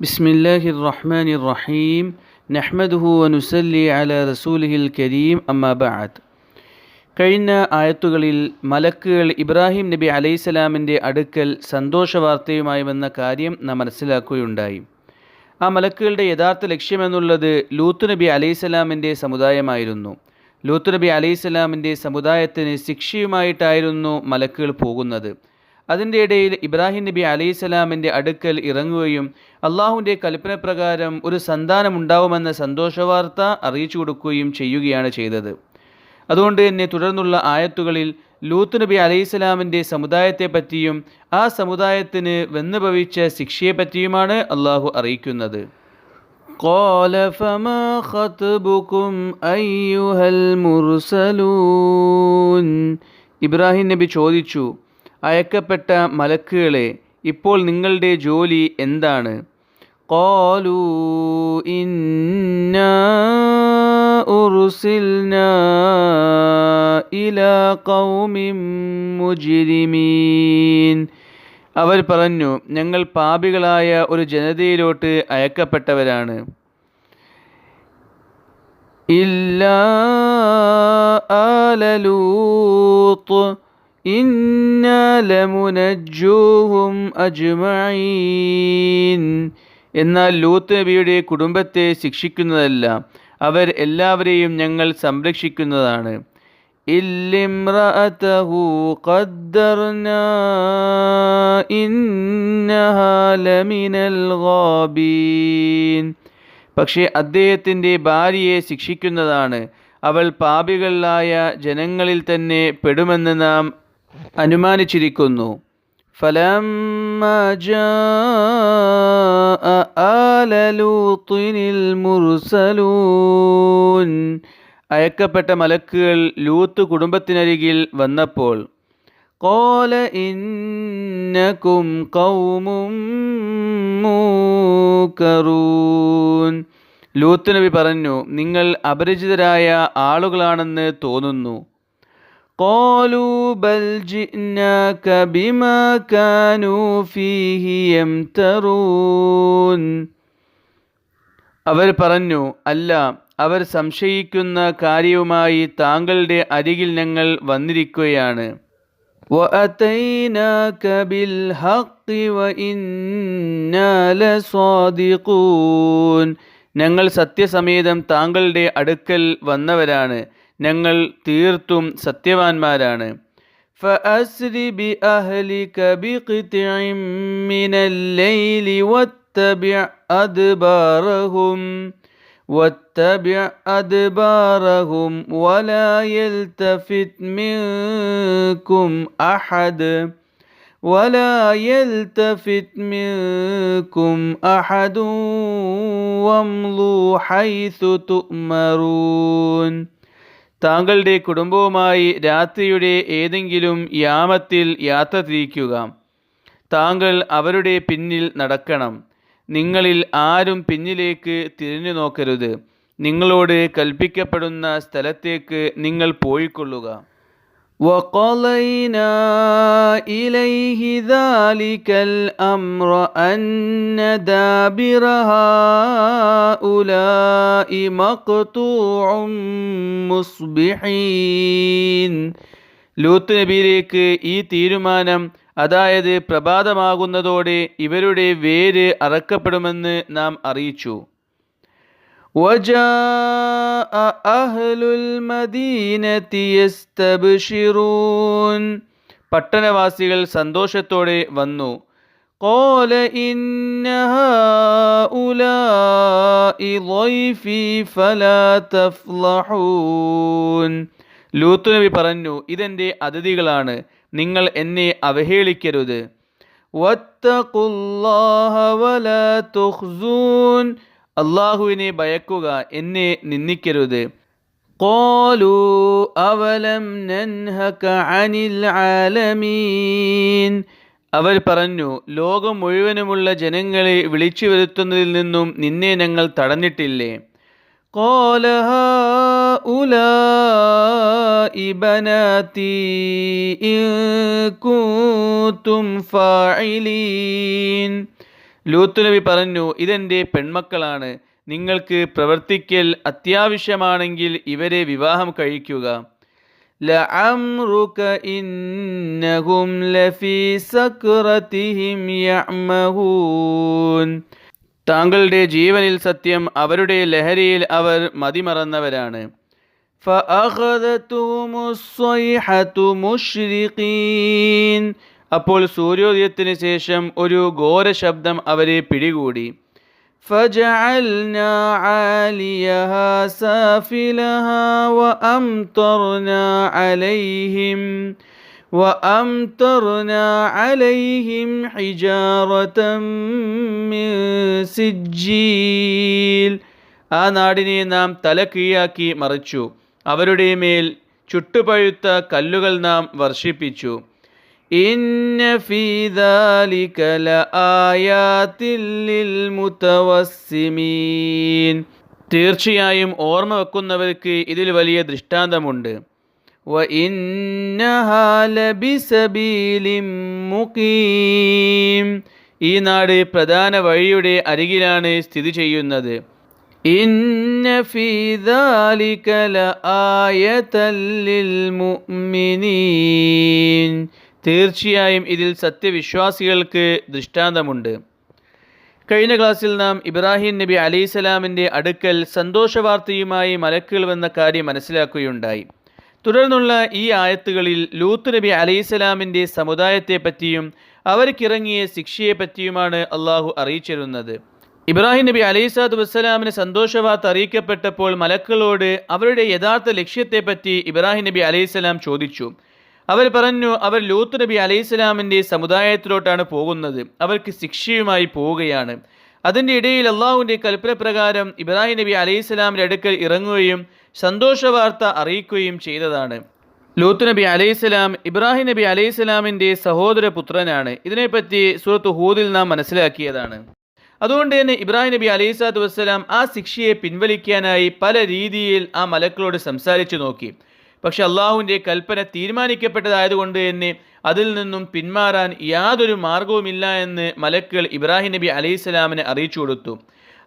بسم الله الرحمن الرحيم نحمده ونسلي على رسوله الكريم أما بعد കഴിഞ്ഞ ആയത്തുകളിൽ മലക്കുകൾ ഇബ്രാഹിം നബി അലൈഹിസ്സലാമിൻ്റെ അടുക്കൽ സന്തോഷവാർത്തയുമായി വന്ന കാര്യം നാം മനസ്സിലാക്കുകയുണ്ടായി ആ മലക്കുകളുടെ യഥാർത്ഥ ലക്ഷ്യമെന്നുള്ളത് ലൂത്ത് നബി അലൈഹിസ്സലാമിൻ്റെ സമുദായമായിരുന്നു ലൂത്ത് നബി അലൈഹിസ്സലാമിൻ്റെ സമുദായത്തിന് ശിക്ഷയുമായിട്ടായിരുന്നു മലക്കുകൾ പോകുന്നത് അതിൻ്റെ ഇടയിൽ ഇബ്രാഹിം നബി അലൈഹി സ്വലാമിൻ്റെ അടുക്കൽ ഇറങ്ങുകയും അള്ളാഹുവിൻ്റെ കൽപ്പന പ്രകാരം ഒരു സന്താനം ഉണ്ടാവുമെന്ന സന്തോഷവാർത്ത അറിയിച്ചു കൊടുക്കുകയും ചെയ്യുകയാണ് ചെയ്തത് അതുകൊണ്ട് തന്നെ തുടർന്നുള്ള ആയത്തുകളിൽ ലൂത്ത് നബി അലൈഹി സ്വലാമിൻ്റെ സമുദായത്തെ പറ്റിയും ആ സമുദായത്തിന് വന്നു ഭവിച്ച ശിക്ഷയെപ്പറ്റിയുമാണ് അള്ളാഹു അറിയിക്കുന്നത് قال فما خطبكم أيها المرسلون ഇബ്രാഹിം നബി ചോദിച്ചു അയക്കപ്പെട്ട മലക്കുകളെ ഇപ്പോൾ നിങ്ങളുടെ ജോലി എന്താണ്? കോലൂ ഇന്ന ഇലാ കൗമിം അവർ പറഞ്ഞു ഞങ്ങൾ പാപികളായ ഒരു ജനതയിലോട്ട് അയക്കപ്പെട്ടവരാണ്. ഇല്ലാ ആലലൂത്ത് ലമുനജ്ജൂഹും അജ്മഈൻ. എന്നാൽ ലൂത്ത് നബിയുടെ കുടുംബത്തെ ശിക്ഷിക്കുന്നതല്ല അവർ എല്ലാവരെയും ഞങ്ങൾ സംരക്ഷിക്കുന്നതാണ്. പക്ഷേ അദ്ദേഹത്തിന്റെ ഭാര്യയെ ശിക്ഷിക്കുന്നതാണ് അവൾ പാപികളായ ജനങ്ങളിൽ തന്നെ പെടുമെന്ന് നാം അനുമാനിച്ചിരിക്കുന്നു. അയക്കപ്പെട്ട മലക്കുകൾ ലൂത്ത് കുടുംബത്തിനരികിൽ വന്നപ്പോൾ കോല ഇന്നക്കും കൗമും മൂക്കറൂൻ ലൂത്ത് നബി പറഞ്ഞു നിങ്ങൾ അപരിചിതരായ ആളുകളാണെന്ന് തോന്നുന്നു. قالوا بل جئناك بما كانوا فيه يمترون അവർ പറഞ്ഞു അല്ല അവർ സംശയിക്കുന്ന കാര്യവുമായി താങ്കളുടെ അരികിൽ ഞങ്ങൾ വന്നിരിക്കുകയാണ് وأتيناك بالحق وإنا لصادقون ഞങ്ങൾ സത്യസമേതം താങ്കളുടെ അടുക്കൽ വന്നവരാണ് ഞങ്ങൾ തീർത്തും സത്യവാന്മാരാണ് فأسر بأهلك بقطع من الليل واتبع أدبارهم واتبع أدبارهم ولا يلتفت منكم أحد ولا يلتفت منكم أحد وامضوا حيث تؤمرون താങ്കളുടെ കുടുംബവുമായി രാത്രിയുടെ ഏതെങ്കിലും യാമത്തിൽ യാത്ര തിരിക്കുക. താങ്കൾ അവരുടെ പിന്നിൽ നടക്കണം. നിങ്ങളിൽ ആരും പിന്നിലേക്ക് തിരിഞ്ഞു നോക്കരുത്. നിങ്ങളോട് കൽപ്പിക്കപ്പെടുന്ന സ്ഥലത്തേക്ക് നിങ്ങൾ പോയിക്കൊള്ളുക. وقضينا إليه ذلك الأمر أن دابر هؤلاء مقطوع مصبحين ലൂത്ത് നബിയിലേക്ക് ഈ തീരുമാനം അതായത് പ്രഭാതമാകുന്നതോടെ ഇവരുടെ വേര് അറക്കപ്പെടുമെന്ന് നാം അറിയിച്ചു وجاء أهل المدينة يستبشرون പട്ടണവാസികൾ സന്തോഷത്തോടെ വന്നു قال إن هؤلاء ضيفي فلا تفضحون ലൂത്ത് നബി പറഞ്ഞു ഇതെൻ്റെ അതിഥികളാണ് നിങ്ങൾ എന്നെ അവഹേളിക്കരുത് വത്തഖുല്ലാഹ വലാ തുഖ്സൂൻ അള്ളാഹുവിനെ ഭയക്കുക എന്നെ നിന്ദിക്കരുത് قالوا أولم ننهك عن العالمين അവർ പറഞ്ഞു ലോകം മുഴുവനുമുള്ള ജനങ്ങളെ വിളിച്ചു വരുത്തുന്നതിൽ നിന്നും നിന്നെ ഞങ്ങൾ തടഞ്ഞിട്ടില്ലേ قال هؤلاء بناتي إن كنتم فاعلين ലൂത്ത് നബി പറഞ്ഞു ഇതെൻ്റെ പെൺമക്കളാണ് നിങ്ങൾക്ക് പ്രവർത്തിക്കൽ അത്യാവശ്യമാണെങ്കിൽ ഇവരെ വിവാഹം കഴിക്കുക لعمرك إنهم لفي سكرتهم يعمهون താങ്കളുടെ ജീവനിൽ സത്യം അവരുടെ ലഹരിയിൽ അവർ മതിമറന്നവരാണ് فأخذتهم الصيحة مشرقين അപ്പോൾ സൂര്യോദയത്തിന് ശേഷം ഒരു ഘോര ശബ്ദം അവരെ പിടികൂടി فجعلنا عاليها سافلها وأمطرنا عليهم وأمطرنا عليهم حجارة من سجيل ആ നാടിനെ നാം തലകീഴാക്കി മറിച്ചു അവരുടെ മേൽ ചുട്ടുപഴുത്ത കല്ലുകൾ നാം വർഷിപ്പിച്ചു ഇന്ന ഫീ ذلك لآيات للمتوسمين തീർച്ചയായും ഓർമ്മ വെക്കുന്നവർക്ക് ഇതിൽ വലിയ ദൃഷ്ടാന്തമുണ്ട് وإنها لبسبيل മുഖീം ഈ നാട് പ്രധാന വഴിയുടെ അരികിലാണ് സ്ഥിതി ചെയ്യുന്നത് ഇന്ന ഫീ ذلك لآية للمؤمنين തീർച്ചയായും ഇതിൽ സത്യവിശ്വാസികൾക്ക് ദൃഷ്ടാന്തമുണ്ട്. കഴിഞ്ഞ ക്ലാസ്സിൽ നാം ഇബ്രാഹിം നബി അലൈഹിസ്സലാമിന്റെ അടുക്കൽ സന്തോഷവാർത്തയുമായി മലക്കുകൾ വന്ന കാര്യം മനസ്സിലാക്കുകയുണ്ടായി. തുടർന്നുള്ള ഈ ആയത്തുകളിൽ ലൂത്ത് നബി അലൈഹിസ്സലാമിന്റെ സമുദായത്തെപ്പറ്റിയും അവർക്കിറങ്ങിയ ശിക്ഷയെപ്പറ്റിയുമാണ് അള്ളാഹു അറിയിച്ചിരുന്നത്. ഇബ്രാഹിം നബി അലൈസാദ് വസ്സലാമിന് സന്തോഷവാർത്ത അറിയിക്കപ്പെട്ടപ്പോൾ മലക്കുകളോട് അവരുടെ യഥാർത്ഥ ലക്ഷ്യത്തെപ്പറ്റി ഇബ്രാഹിം നബി അലൈഹിസ്സലാം ചോദിച്ചു. അവർ പറഞ്ഞു അവർ ലൂത്ത് നബി അലൈഹിസ്സലാമിന്റെ സമുദായത്തിലോട്ടാണ് പോകുന്നത്. അവർക്ക് ശിക്ഷയുമായി പോവുകയാണ്. അതിന്റെ ഇടയിൽ അള്ളാഹുവിന്റെ കൽപ്പന പ്രകാരം ഇബ്രാഹിം നബി അലൈഹിസ്സലാമിന്റെ അടുക്കൽ ഇറങ്ങുകയും സന്തോഷ വാർത്ത അറിയിക്കുകയും ചെയ്തതാണ്. ലൂത്ത് നബി അലൈഹിസ്സലാം ഇബ്രാഹിം നബി അലൈഹിസ്സലാമിന്റെ സഹോദര പുത്രനാണ്. ഇതിനെപ്പറ്റി സൂറത്ത് ഹൂദിൽ നാം മനസ്സിലാക്കിയതാണ്. അതുകൊണ്ട് തന്നെ ഇബ്രാഹിം നബി അലൈഹി സ്വലാത്തു വസ്സലാം ആ ശിക്ഷയെ പിൻവലിക്കാനായി പല രീതിയിൽ ആ മലക്കളോട് സംസാരിച്ചു നോക്കി. പക്ഷെ അള്ളാഹുവിന്റെ കൽപ്പന തീരുമാനിക്കപ്പെട്ടതായതുകൊണ്ട് തന്നെ അതിൽ നിന്നും പിന്മാറാൻ യാതൊരു മാർഗവുമില്ല എന്ന് മലക്കുകൾ ഇബ്രാഹിം നബി അലൈഹി സ്വലാമിനെ അറിയിച്ചു കൊടുത്തു.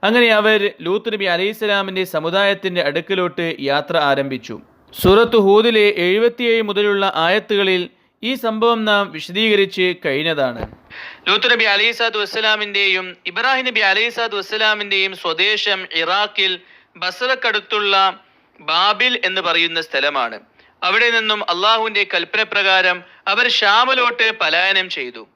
അങ്ങനെ അവർ ലൂത്ത് നബി അലൈഹി സ്വലാമിന്റെ സമുദായത്തിന്റെ അടുക്കലോട്ട് യാത്ര ആരംഭിച്ചു. സൂറത്ത് ഹൂദിലെ എഴുപത്തിയേഴ് മുതലുള്ള ആയത്തുകളിൽ ഈ സംഭവം നാം വിശദീകരിച്ച് കഴിഞ്ഞതാണ്. ലൂത്ത് നബി അലൈഹി സാദ് വസ്സലാമിന്റെയും ഇബ്രാഹിം നബി അലൈഹി സാദ് വസ്സലാമിന്റെയും സ്വദേശം ഇറാഖിൽ ബസറക്കടുത്തുള്ള ബാബിൽ എന്ന് പറയുന്ന സ്ഥലമാണ്. അവിടെ നിന്നും അള്ളാഹുവിന്റെ കൽപ്പന പ്രകാരം അവർ ഷാമിലോട്ട് പലായനം ചെയ്തു.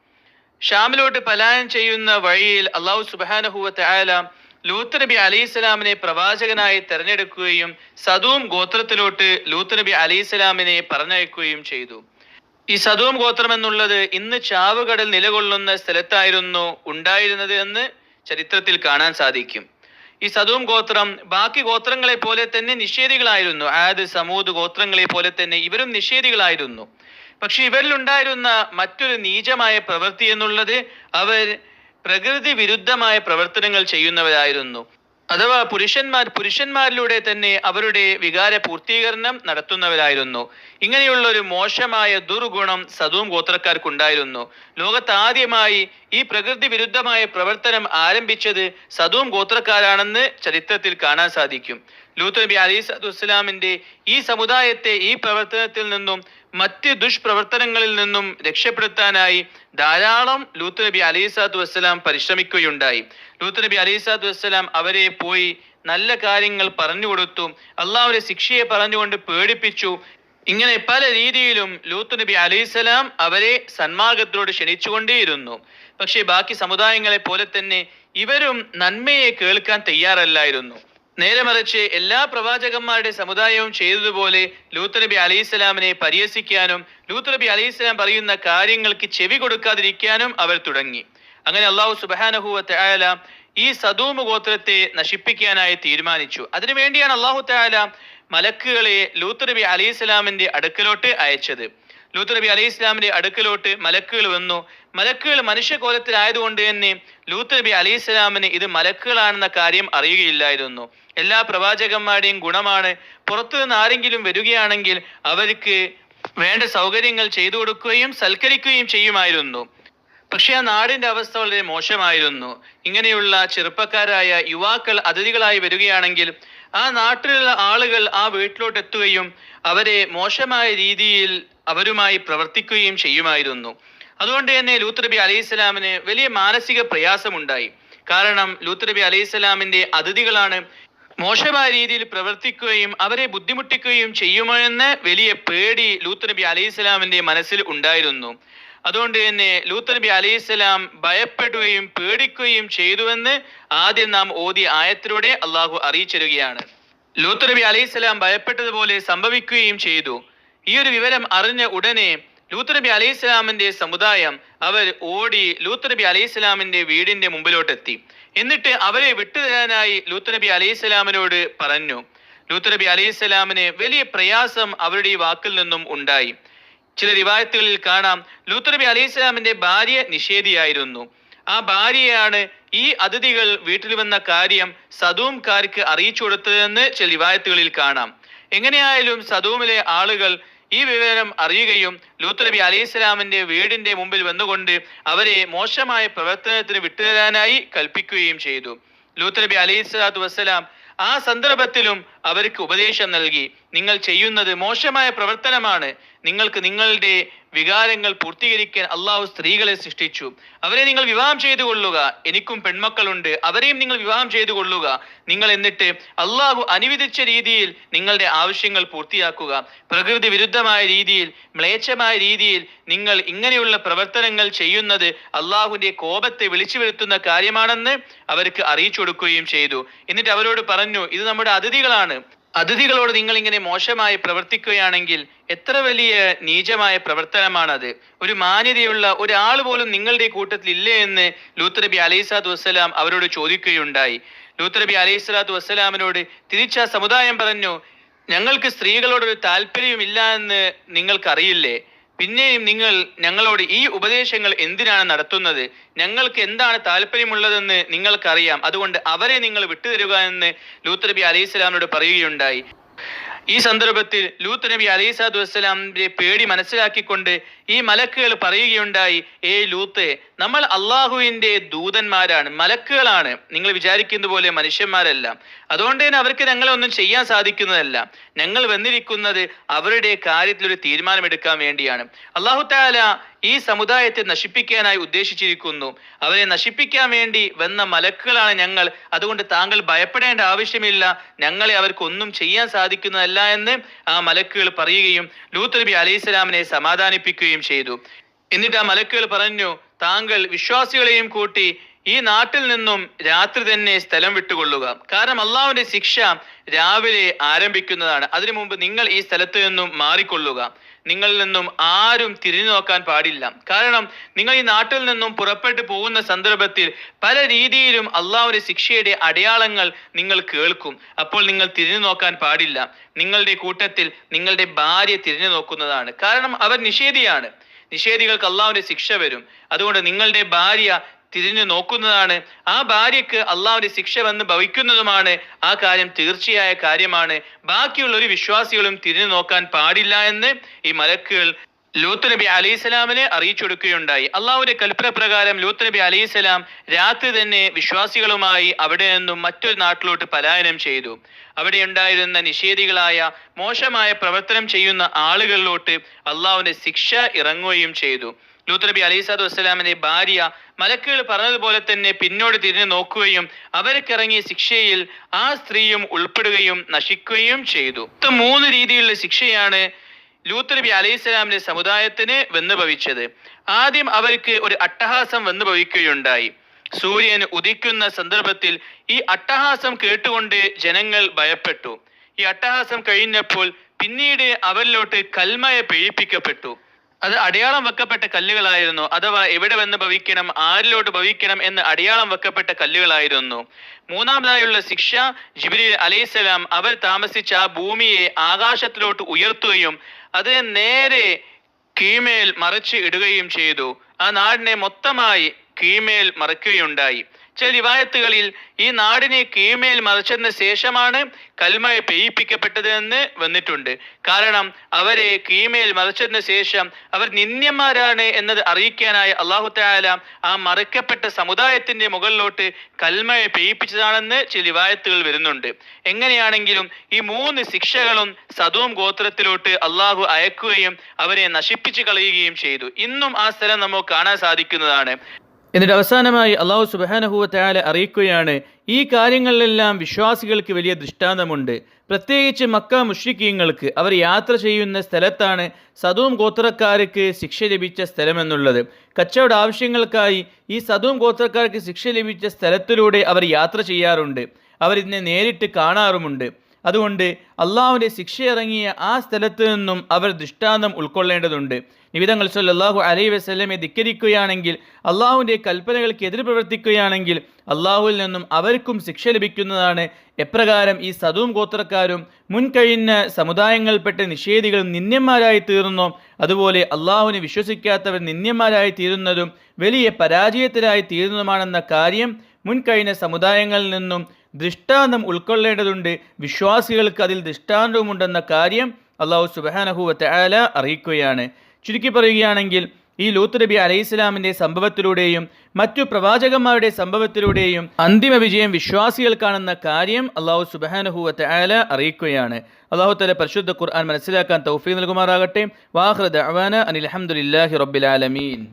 ഷാമിലോട്ട് പലായനം ചെയ്യുന്ന വഴിയിൽ അള്ളാഹു സുബാനഹുവത്തെ ആയാല ലൂത്ത് നബി അലൈഹിസ്സലാമിനെ പ്രവാചകനായി തെരഞ്ഞെടുക്കുകയും സദൂം ഗോത്രത്തിലോട്ട് ലൂത്ത് നബി അലൈഹിസ്സലാമിനെ പറഞ്ഞയക്കുകയും ചെയ്തു. ഈ സദൂം ഗോത്രം എന്നുള്ളത് ഇന്ന് ചാവുകടൽ നിലകൊള്ളുന്ന സ്ഥലത്തായിരുന്നു ഉണ്ടായിരുന്നത് എന്ന് ചരിത്രത്തിൽ കാണാൻ സാധിക്കും. ഈ സദൂം ഗോത്രം ബാക്കി ഗോത്രങ്ങളെ പോലെ തന്നെ നിഷേധികളായിരുന്നു. ആദ് സമൂത് ഗോത്രങ്ങളെ പോലെ തന്നെ ഇവരും നിഷേധികളായിരുന്നു. പക്ഷെ ഇവരിൽ ഉണ്ടായിരുന്ന മറ്റൊരു നീചമായ പ്രവൃത്തി എന്നുള്ളത് അവർ പ്രകൃതി വിരുദ്ധമായ പ്രവർത്തനങ്ങൾ ചെയ്യുന്നവരായിരുന്നു. അഥവാ പുരുഷന്മാർ പുരുഷന്മാരിലൂടെ തന്നെ അവരുടെ വികാര പൂർത്തീകരണം നടത്തുന്നവരായിരുന്നു. ഇങ്ങനെയുള്ള ഒരു മോശമായ ദുർഗുണം സദൂം ഗോത്രക്കാർക്കുണ്ടായിരുന്നു. ലോകത്ത് ആദ്യമായി ഈ പ്രകൃതി വിരുദ്ധമായ പ്രവർത്തനം ആരംഭിച്ചത് സദൂം ഗോത്രക്കാരാണെന്ന് ചരിത്രത്തിൽ കാണാൻ സാധിക്കും. ലൂത്ത് നബി അലി വസ്സലാമിന്റെ ഈ സമുദായത്തെ ഈ പ്രവർത്തനത്തിൽ നിന്നും മറ്റ് ദുഷ്പ്രവർത്തനങ്ങളിൽ നിന്നും രക്ഷപ്പെടുത്താനായി ധാരാളം ലൂത്ത് നബി അലൈഹി സ്വലാത്തു വസ്സലാം പരിശ്രമിക്കുകയുണ്ടായി. ലൂത്ത് നബി അലൈഹി സ്വലാത്തു വസ്സലാം അവരെ പോയി നല്ല കാര്യങ്ങൾ പറഞ്ഞു കൊടുത്തു. ശിക്ഷയെ പറഞ്ഞുകൊണ്ട് പേടിപ്പിച്ചു. ഇങ്ങനെ പല രീതിയിലും ലൂത്ത് നബി അലൈസലാം അവരെ സന്മാർഗത്തിലോട് ക്ഷണിച്ചുകൊണ്ടേയിരുന്നു. പക്ഷേ ബാക്കി സമുദായങ്ങളെ പോലെ തന്നെ ഇവരും നന്മയെ കേൾക്കാൻ തയ്യാറല്ലായിരുന്നു. നേരെ മറിച്ച് എല്ലാ പ്രവാചകന്മാരുടെ സമുദായവും ചെയ്തതുപോലെ ലൂത്ത് നബി അലൈഹിസ്സലാമിനെ പരിഹസിക്കാനും ലൂത്ത് നബി അലൈഹിസ്സലാം പറയുന്ന കാര്യങ്ങൾക്ക് ചെവി കൊടുക്കാതിരിക്കാനും അവർ തുടങ്ങി. അങ്ങനെ അള്ളാഹു സുബാനഹുവ തയാല ഈ സദൂമ ഗോത്രത്തെ നശിപ്പിക്കാനായി തീരുമാനിച്ചു. അതിനുവേണ്ടിയാണ് അള്ളാഹു തയാല മലക്കുകളെ ലൂത്ത് നബി അലൈഹി സ്വലാമിന്റെ അടുക്കലോട്ട് അയച്ചത്. ലൂത്ത് നബി അലൈഹി ഇസ്ലാമിന്റെ അടുക്കലോട്ട് മലക്കുകൾ വന്നു. മലക്കുകൾ മനുഷ്യകോലത്തിലായതുകൊണ്ട് തന്നെ ലൂത്ത് നബി അലൈഹി ഇസ്ലാമിന് ഇത് മലക്കുകളാണെന്ന കാര്യം അറിയുകയില്ലായിരുന്നു. എല്ലാ പ്രവാചകന്മാരുടെയും ഗുണമാണ് പുറത്തു നിന്ന് ആരെങ്കിലും വരികയാണെങ്കിൽ അവർക്ക് വേണ്ട സൗകര്യങ്ങൾ ചെയ്തു കൊടുക്കുകയും സൽക്കരിക്കുകയും ചെയ്യുമായിരുന്നു. പക്ഷെ ആ നാടിന്റെ അവസ്ഥ വളരെ മോശമായിരുന്നു. ഇങ്ങനെയുള്ള ചെറുപ്പക്കാരായ യുവാക്കൾ അതിഥികളായി വരികയാണെങ്കിൽ ആ നാട്ടിലുള്ള ആളുകൾ ആ വീട്ടിലോട്ട് എത്തുകയും അവരെ മോശമായ രീതിയിൽ അവരുമായി പ്രവർത്തിക്കുകയും ചെയ്യുമായിരുന്നു. അതുകൊണ്ട് തന്നെ ലൂത്ത് നബി അലൈഹി സ്വലാമിന് വലിയ മാനസിക പ്രയാസമുണ്ടായി. കാരണം ലൂത്ത് നബി അലൈഹി സ്വലാമിന്റെ അതിഥികളാണ് മോശമായ രീതിയിൽ പ്രവർത്തിക്കുകയും അവരെ ബുദ്ധിമുട്ടിക്കുകയും ചെയ്യുമോ എന്ന് വലിയ പേടി ലൂത്ത് നബി അലൈഹി സ്വലാമിന്റെ മനസ്സിൽ ഉണ്ടായിരുന്നു. അതുകൊണ്ട് തന്നെ ലൂത്ത് നബി അലൈഹി സ്വലാം ഭയപ്പെടുകയും പേടിക്കുകയും ചെയ്തുവെന്ന് ആദ്യം നാം ഓതിയ ആയത്തിലൂടെ അള്ളാഹു അറിയിച്ചിരുകയാണ് ലൂത്ത് നബി അലൈഹി സ്വലാം ഭയപ്പെട്ടതുപോലെ സംഭവിക്കുകയും ചെയ്തു. ഈ ഒരു വിവരം അറിഞ്ഞ ഉടനെ ലൂത്ത് നബി അലൈഹി സ്വലാമിന്റെ സമുദായം അവർ ഓടി ലൂത്ത് നബി അലൈഹി സ്വലാമിന്റെ വീടിന്റെ മുമ്പിലോട്ടെത്തി. എന്നിട്ട് അവരെ വിട്ടുതരാനായി ലൂത്ത് നബി അലൈഹി സ്വലാമിനോട് പറഞ്ഞു. ലൂത്ത് നബി അലൈഹി സ്വലാമിന് വലിയ പ്രയാസം അവരുടെ ഈ വാക്കിൽ നിന്നും ഉണ്ടായി. ചില റിവായത്തുകളിൽ കാണാം ലൂത്ത് നബി അലൈഹി സ്വലാമിന്റെ ഭാര്യ നിഷേധിയായിരുന്നു. ആ ഭാര്യയാണ് ഈ അതിഥികൾ വീട്ടിൽ വന്ന കാര്യം സദൂംകാർക്ക് അറിയിച്ചു കൊടുത്തതെന്ന് ചില റിവായത്തുകളിൽ കാണാം. എങ്ങനെയായാലും സദൂമിലെ ആളുകൾ ഈ വിവരം അറിയുകയും ലൂത്ത് നബി അലൈഹി വീടിന്റെ മുമ്പിൽ വന്നുകൊണ്ട് അവരെ മോശമായ പ്രവർത്തനത്തിന് വിട്ടുതരാനായി കൽപ്പിക്കുകയും ചെയ്തു. ലൂത്ത് നബി അലൈഹി സ്വലാത്തു വസ്സലാം ആ സന്ദർഭത്തിലും അവർക്ക് ഉപദേശം നൽകി നിങ്ങൾ ചെയ്യുന്നത് മോശമായ പ്രവർത്തനമാണ്. നിങ്ങൾക്ക് നിങ്ങളുടെ വികാരങ്ങൾ പൂർത്തീകരിക്കാൻ അള്ളാഹു സ്ത്രീകളെ സൃഷ്ടിച്ചു. അവരെ നിങ്ങൾ വിവാഹം ചെയ്തു കൊള്ളുക. എനിക്കും പെൺമക്കളുണ്ട്. അവരെയും നിങ്ങൾ വിവാഹം ചെയ്തു കൊള്ളുക. നിങ്ങൾ എന്നിട്ട് അള്ളാഹു അനുവദിച്ച രീതിയിൽ നിങ്ങളുടെ ആവശ്യങ്ങൾ പൂർത്തിയാക്കുക. പ്രകൃതി വിരുദ്ധമായ രീതിയിൽ മ്ലേച്ഛമായ രീതിയിൽ നിങ്ങൾ ഇങ്ങനെയുള്ള പ്രവർത്തനങ്ങൾ ചെയ്യുന്നത് അള്ളാഹുവിന്റെ കോപത്തെ വിളിച്ചു വരുത്തുന്ന കാര്യമാണെന്ന് അവർക്ക് അറിയിച്ചു കൊടുക്കുകയും ചെയ്തു. എന്നിട്ട് അവരോട് പറഞ്ഞു ഇത് നമ്മുടെ അതിഥികളാണ്. അതിഥികളോട് നിങ്ങൾ ഇങ്ങനെ മോശമായി പ്രവർത്തിക്കുകയാണെങ്കിൽ എത്ര വലിയ നീചമായ അത് ഒരു മാന്യതയുള്ള ഒരാൾ പോലും നിങ്ങളുടെ കൂട്ടത്തിൽ ഇല്ലേ എന്ന് ലൂത്ത് നബി അലൈഹി സ്വലാത്തു വസ്സലാം അവരോട് ചോദിക്കുകയുണ്ടായി. ലൂത്ത് നബി അലൈഹി സ്വലാത്തു വസ്സലാമിനോട് തിരിച്ച സമുദായം പറഞ്ഞു ഞങ്ങൾക്ക് സ്ത്രീകളോടൊരു താല്പര്യമില്ല എന്ന് നിങ്ങൾക്കറിയില്ലേ? പിന്നെയും നിങ്ങൾ ഞങ്ങളോട് ഈ ഉപദേശങ്ങൾ എന്തിനാണ് നടത്തുന്നത്? ഞങ്ങൾക്ക് എന്താണ് താല്പര്യമുള്ളതെന്ന് നിങ്ങൾക്കറിയാം. അതുകൊണ്ട് അവരെ നിങ്ങൾ വിട്ടുതരിക എന്ന് ലൂത്ത് നബി അലൈഹി സ്വലാമിനോട് പറയുകയുണ്ടായി. ഈ സന്ദർഭത്തിൽ ലൂത്ത് നബി അലൈഹി സ്വലാത്തു വസ്സലാമിന്റെ പേടി മനസ്സിലാക്കിക്കൊണ്ട് ഈ മലക്കുകൾ പറയുകയുണ്ടായി ഏ ലൂത്ത് നമ്മൾ അള്ളാഹുവിന്റെ ദൂതന്മാരാണ് മലക്കുകളാണ്. നിങ്ങൾ വിചാരിക്കുന്ന പോലെ മനുഷ്യന്മാരല്ല. അതുകൊണ്ട് തന്നെ അവർക്ക് ഞങ്ങളെ ഒന്നും ചെയ്യാൻ സാധിക്കുന്നതല്ല. ഞങ്ങൾ വന്നിരിക്കുന്നത് അവരുടെ കാര്യത്തിൽ ഒരു തീരുമാനമെടുക്കാൻ വേണ്ടിയാണ്. അള്ളാഹു താല ഈ സമുദായത്തെ നശിപ്പിക്കാനായി ഉദ്ദേശിച്ചിരിക്കുന്നു. അവരെ നശിപ്പിക്കാൻ വേണ്ടി വന്ന മലക്കുകളാണ് ഞങ്ങൾ. അതുകൊണ്ട് താങ്കൾ ഭയപ്പെടേണ്ട ആവശ്യമില്ല. ഞങ്ങളെ അവർക്കൊന്നും ചെയ്യാൻ സാധിക്കുന്നതല്ല എന്ന് ആ മലക്കുകൾ പറയുകയും ലൂത്ത് നബി അലൈഹി സ്വലാമിനെ സമാധാനിപ്പിക്കുകയും ചെയ്തു. എന്നിട്ട് ആ മലക്കുകൾ പറഞ്ഞു താങ്കൾ വിശ്വാസികളെയും കൂട്ടി ഈ നാട്ടിൽ നിന്നും രാത്രി തന്നെ സ്ഥലം വിട്ടുകൊള്ളുക. കാരണം അള്ളാഹുവിന്റെ ശിക്ഷ രാവിലെ ആരംഭിക്കുന്നതാണ്. അതിനു മുമ്പ് നിങ്ങൾ ഈ സ്ഥലത്ത് നിന്നും മാറിക്കൊള്ളുക. നിങ്ങളിൽ നിന്നും ആരും തിരിഞ്ഞു നോക്കാൻ പാടില്ല. കാരണം നിങ്ങൾ ഈ നാട്ടിൽ നിന്നും പുറപ്പെട്ടു പോകുന്ന സന്ദർഭത്തിൽ പല രീതിയിലും അള്ളാഹുവിന്റെ ശിക്ഷയുടെ അടയാളങ്ങൾ നിങ്ങൾ കേൾക്കും. അപ്പോൾ നിങ്ങൾ തിരിഞ്ഞു നോക്കാൻ പാടില്ല. നിങ്ങളുടെ കൂട്ടത്തിൽ നിങ്ങളുടെ ഭാര്യ തിരിഞ്ഞു നോക്കുന്നതാണ്. കാരണം അവർ നിഷേധിയാണ്. നിഷേധികൾക്ക് അള്ളാഹുവിന്റെ ശിക്ഷ വരും. അതുകൊണ്ട് നിങ്ങളുടെ ഭാര്യ തിരിഞ്ഞു നോക്കുന്നതാണ്. ആ ഭാര്യക്ക് അള്ളാഹുവിന്റെ ശിക്ഷ വന്ന് ഭവിക്കുന്നതുമാണ് ആ കാര്യം തീർച്ചയായ കാര്യമാണ്. ബാക്കിയുള്ള ഒരു വിശ്വാസികളും തിരിഞ്ഞു നോക്കാൻ പാടില്ല എന്ന് ഈ മലക്കുകൾ ലൂത്ത് നബി അലൈഹി അറിയിച്ചെടുക്കുകയുണ്ടായി. അള്ളാഹുവിന്റെ കൽപ്പന പ്രകാരം ലൂത്ത് നബി അലൈഹി സ്വലാം രാത്രി തന്നെ വിശ്വാസികളുമായി അവിടെ നിന്നും മറ്റൊരു നാട്ടിലോട്ട് പലായനം ചെയ്തു. അവിടെ ഉണ്ടായിരുന്ന നിഷേധികളായ മോശമായ പ്രവർത്തനം ചെയ്യുന്ന ആളുകളിലോട്ട് അള്ളാഹുവിന്റെ ശിക്ഷ ഇറങ്ങുകയും ചെയ്തു. ലൂത്ത് നബി സ്വലാത്തു വസ്സലാമിന്റെ ഭാര്യ മലക്കുകൾ പറഞ്ഞതുപോലെ തന്നെ പിന്നോട് തിരിഞ്ഞു നോക്കുകയും അവർക്കിറങ്ങിയ ശിക്ഷയിൽ ആ സ്ത്രീയും ഉൾപ്പെടുകയും നശിക്കുകയും ചെയ്തു. മൂന്ന് രീതിയിലുള്ള ശിക്ഷയാണ് ലൂത്ത് നബി അലൈഹി സ്വലാമിന്റെ സമുദായത്തിന് വന്നു ഭവിച്ചത്. ആദ്യം അവർക്ക് ഒരു അട്ടഹാസം വന്നു ഭവിക്കുകയുണ്ടായി. സൂര്യൻ ഉദിക്കുന്ന സന്ദർഭത്തിൽ ഈ അട്ടഹാസം കേട്ടുകൊണ്ട് ജനങ്ങൾ ഭയപ്പെട്ടു. ഈ അട്ടഹാസം കഴിഞ്ഞപ്പോൾ പിന്നീട് അവരിലോട്ട് കൽമയ പെയ്യിപ്പിക്കപ്പെട്ടു. അത് അടയാളം വെക്കപ്പെട്ട കല്ലുകളായിരുന്നു. അഥവാ എവിടെ വന്ന് ഭവിക്കണം ആരിലോട്ട് ഭവിക്കണം എന്ന് അടയാളം വെക്കപ്പെട്ട കല്ലുകളായിരുന്നു. മൂന്നാമതായുള്ള ശിക്ഷ ജിബ്രീൽ അലൈഹിസ്സലാം അവർ താമസിച്ച ആ ഭൂമിയെ ആകാശത്തിലോട്ട് ഉയർത്തുകയും അത് നേരെ കീമേൽ മറിച്ച് ഇടുകയും ചെയ്തു. ആ നാടിനെ മൊത്തമായി കീമേൽ മറക്കുകയുണ്ടായി. ചില റിവായത്തുകളിൽ ഈ നാടിനെ കീഴ്മേൽ മറിച്ചതിന് ശേഷമാണ് കൽമയെ പെയ്യിപ്പിക്കപ്പെട്ടത് എന്ന് വന്നിട്ടുണ്ട്. കാരണം അവരെ കീഴ്മേൽ മറിച്ചതിന് ശേഷം അവർ നിന്ദ്യന്മാരാണ് എന്നത് അറിയിക്കാനായി അള്ളാഹു താല ആ മറക്കപ്പെട്ട സമുദായത്തിന്റെ മുകളിലോട്ട് കൽമയെ പെയ്യിപ്പിച്ചതാണെന്ന് ചില റിവായത്തുകൾ വരുന്നുണ്ട്. എങ്ങനെയാണെങ്കിലും ഈ മൂന്ന് ശിക്ഷകളും സദൂം ഗോത്രത്തിലോട്ട് അള്ളാഹു അയക്കുകയും അവരെ നശിപ്പിച്ചു കളയുകയും ചെയ്തു. ഇന്നും ആ സ്ഥലം നമുക്ക് കാണാൻ സാധിക്കുന്നതാണ്. എന്നിട്ട് അവസാനമായി അള്ളാഹു സുബാനഹുവ തയാല അറിയിക്കുകയാണ് ഈ കാര്യങ്ങളിലെല്ലാം വിശ്വാസികൾക്ക് വലിയ ദൃഷ്ടാന്തമുണ്ട്. പ്രത്യേകിച്ച് മക്ക മുഷ്രിക്കീങ്ങൾക്ക് അവർ യാത്ര ചെയ്യുന്ന സ്ഥലത്താണ് സദൂം ഗോത്രക്കാർക്ക് ശിക്ഷ ലഭിച്ച സ്ഥലമെന്നുള്ളത്. കച്ചവട ആവശ്യങ്ങൾക്കായി ഈ സദൂം ഗോത്രക്കാർക്ക് ശിക്ഷ ലഭിച്ച സ്ഥലത്തിലൂടെ അവർ യാത്ര ചെയ്യാറുണ്ട്. അവർ ഇതിനെ നേരിട്ട് കാണാറുമുണ്ട്. അതുകൊണ്ട് അള്ളാഹുവിന്റെ ശിക്ഷ ഇറങ്ങിയ ആ സ്ഥലത്ത് നിന്നും അവർ ദൃഷ്ടാന്തം ഉൾക്കൊള്ളേണ്ടതുണ്ട്. നിവിധങ്ങൾ സല്ലല്ലാഹു അലൈഹി വസ്ലമെ ധിക്കരിക്കുകയാണെങ്കിൽ അള്ളാഹുവിന്റെ കൽപ്പനകൾക്ക് എതിർ പ്രവർത്തിക്കുകയാണെങ്കിൽ അള്ളാഹുവിൽ നിന്നും അവർക്കും ശിക്ഷ ലഭിക്കുന്നതാണ്. എപ്രകാരം ഈ സദൂം ഗോത്രക്കാരും മുൻകഴിഞ്ഞ സമുദായങ്ങളിൽപ്പെട്ട നിഷേധികൾ നിന്ദ്യന്മാരായി തീർന്നോ അതുപോലെ അള്ളാഹുവിനെ വിശ്വസിക്കാത്തവർ നിന്ദ്യന്മാരായി തീരുന്നതും വലിയ പരാജയത്തിലായി തീരുന്നതുമാണെന്ന കാര്യം മുൻകഴിഞ്ഞ സമുദായങ്ങളിൽ നിന്നും ദൃഷ്ടാന്തം ഉൾക്കൊള്ളേണ്ടതുണ്ട്. വിശ്വാസികൾക്ക് അതിൽ ദൃഷ്ടാന്തവുമുണ്ടെന്ന കാര്യം അള്ളാഹു സുബാനഹുവത്തെ ആല അറിയിക്കുകയാണ്. ചുരുക്കി പറയുകയാണെങ്കിൽ ഈ ലൂത്ത് നബി അലൈഹി ഇസ്ലാമിന്റെ സംഭവത്തിലൂടെയും മറ്റു പ്രവാചകന്മാരുടെ സംഭവത്തിലൂടെയും അന്തിമ വിജയം വിശ്വാസികൾക്കാണെന്ന കാര്യം അള്ളാഹു സുബാനഹുവത്തെ ആല അറിയിക്കുകയാണ്. അള്ളാഹു തല പരിശുദ്ധ ഖുർആൻ മനസ്സിലാക്കാൻ തൗഫീ നൽകുമാറാകട്ടെ. വാഹൃദ് അവാന അനിൽ അഹമ്മദില്ലാഹി റബ്ബിൽ ആലമീൻ.